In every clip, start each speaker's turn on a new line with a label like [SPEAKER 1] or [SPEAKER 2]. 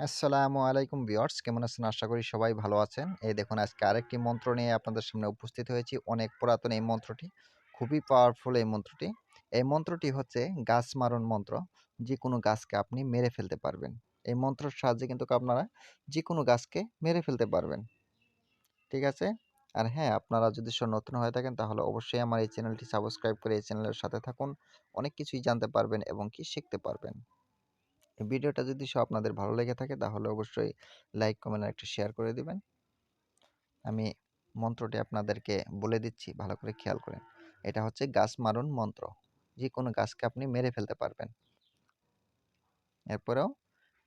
[SPEAKER 1] আসসালামু আলাইকুম ভিউয়ার্স। কেমন আছেন? আশা করি সবাই ভালো আছেন। এই দেখুন, আজকে আরেকটি মন্ত্র নিয়ে আপনাদের সামনে উপস্থিত হয়েছি। অনেক পুরাতন এই মন্ত্রটি, খুবই পাওয়ারফুল এই মন্ত্রটি। এই মন্ত্রটি হচ্ছে গাছ মারণ মন্ত্র। যে কোনো গাছকে আপনি মেরে ফেলতে পারবেন। এই মন্ত্রের সাহায্যে কিন্তু আপনারা যে কোনো গাছকে মেরে ফেলতে পারবেন। ঠিক আছে? আর হ্যাঁ আপনারা যদি নতুন হয়ে থাকেন, তাহলে অবশ্যই আমার এই চ্যানেলটি সাবস্ক্রাইব করে এই চ্যানেলের সাথে থাকুন। অনেক কিছুই জানতে পারবেন এবং কি শিখতে পারবেন। ভিডিওটা যদি সব আপনাদের ভালো লেগে থাকে, তাহলে অবশ্যই লাইক, কমেন্ট আর একটা শেয়ার করে দিবেন। আমি মন্ত্রটি আপনাদেরকে বলে দিচ্ছি, ভালো করে খেয়াল করেন। এটা হচ্ছে গাছ মারুন মন্ত্র। যে কোনো গাছকে আপনি মেরে ফেলতে পারবেন। এরপরেও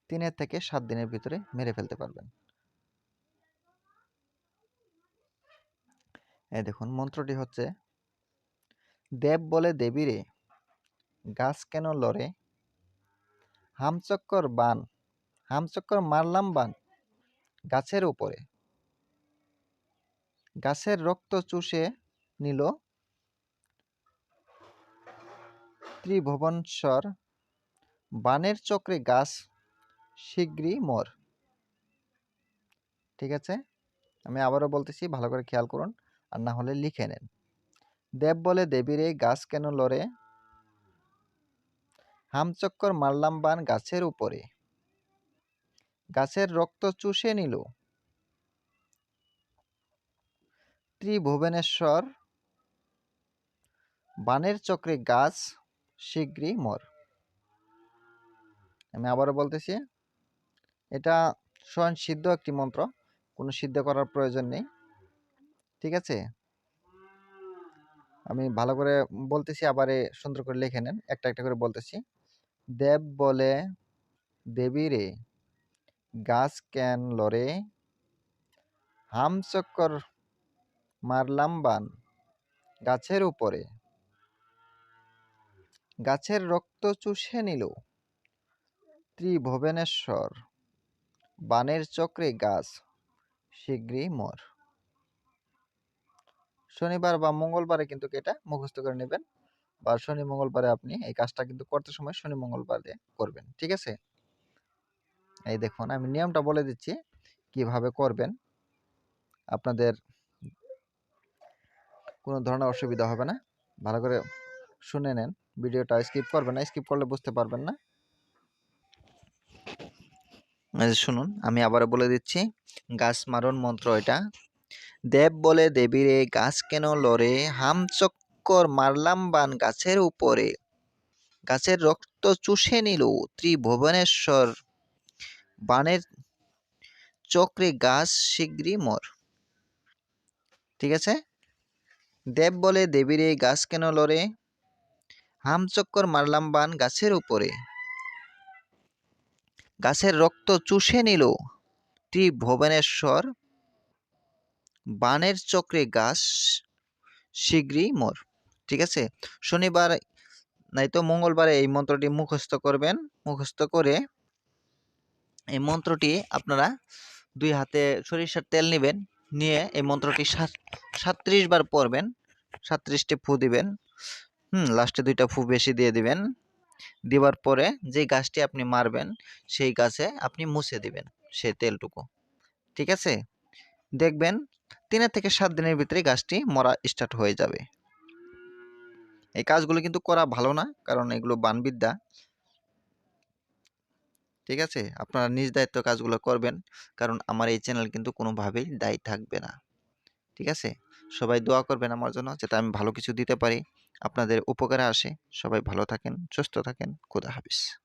[SPEAKER 1] তিনের থেকে সাত দিনের ভিতরে মেরে ফেলতে পারবেন। এই দেখুন, মন্ত্রটি হচ্ছে, দেব বলে দেবীরে, গাছ কেন লড়ে হামচক্কর বান, হামচক্কর মারলাম বান গাছের উপরে। গাছের রক্ত চুষে নিল ত্রিভুবনস্বর বানের চক্রে গাছ শীঘ্রই মর। ঠিক আছে? আমি আবারও বলতেছি, ভালো করে খেয়াল করুন আর না হলে লিখে নেন। দেব বলে দেবীর এই গাছ কেন লড়ে? হামচক্কর মারলাম বান গাছের উপরে। গাছের রক্ত চুষে নিল। ত্রিভুবনেশ্বর, বানের চক্রে গাছ শীঘ্রই মর। আমি আবারও বলতেছি, এটা স্বয়ং সিদ্ধ একটি মন্ত্র, কোনো সিদ্ধ করার প্রয়োজন নেই। ঠিক আছে? আমি ভালো করে বলতেছি, আবার সুন্দর করে লিখে নেন, একটা একটা করে বলতেছি। দেব বলে, দেবী রে, গাছ কেন লড়ে? হামচক্কর মারলাম বান গাছের উপরে। গাছের রক্ত চুষে নিল ত্রিভুবনেশ্বর। বানের চক্রে গাছ শীঘ্রই মর। শনিবার বা মঙ্গলবারে কিন্তু এটা মুখস্থ করে নেবেন। বা শনি মঙ্গলবারে আপনি এই কাজটা কিন্তু করতে সময় শনি মঙ্গলবারে করবেন, ঠিক আছে? এই দেখুন, আমি নিয়মটা বলে দিচ্ছি কীভাবে করবেন। আপনাদের কোনো ধরনের অসুবিধা হবে না। ভালো করে শুনে নেন, ভিডিওটা স্কিপ করবেন না, স্কিপ করলে বুঝতে পারবেন না। শুনুন, আমি আবারও বলে দিচ্ছি, গাছ মারণ মন্ত্র এটা। দেব বলে দেবীরে গাছ কেন লড়ে হামচক্কর মারলাম বান গাছের উপরে। গাছের রক্ত চুষে নিল ত্রিভুবনেশ্বর। বানের চক্রে গাছ শীঘ্রই মর। ঠিক আছে? দেব বলে, দেবীরে গাছ কেন লড়ে? হামচক্কর মারলাম বান গাছের উপরে। গাছের রক্ত চুষে নিল ত্রিভুবনেশ্বর। বানের চক্রে গাছ শীঘ্রই মর। ঠিক আছে? শনিবার নাই তো মঙ্গলবারে এই মন্ত্রটি মুখস্থ করবেন। মুখস্থ করে এই মন্ত্রটি আপনারা দুই হাতে সরিষার তেল নেবেন, নিয়ে এই মন্ত্রটি সাতত্রিশ বার পড়বেন। সাতত্রিশটি ফু দিবেন। হুম, লাস্টে দুইটা ফু বেশি দিয়ে দিবেন। দেওয়ার পরে যে গাছটি আপনি মারবেন, সেই গাছে আপনি মুছে দিবেন সেই তেলটুকু। ঠিক আছে? দেখবেন তিনের থেকে সাত দিনের ভিতরে গাছটি মরা স্টার্ট হয়ে যাবে। এই কাজগুলো কিন্তু করা ভালো না, কারণ এগুলো বানবিদ্যা। ঠিক আছে? আপনারা নিজ দায়িত্ব কাজগুলো করবেন, কারণ আমার এই চ্যানেল কিন্তু কোনোভাবেই দায়ী থাকবে না। ঠিক আছে? সবাই দোয়া করবেন আমার জন্য যাতে আমি ভালো কিছু দিতে পারি। আপনাদের উপকারে আসে। সবাই ভালো থাকেন, সুস্থ থাকেন। খুদা হাফিজ।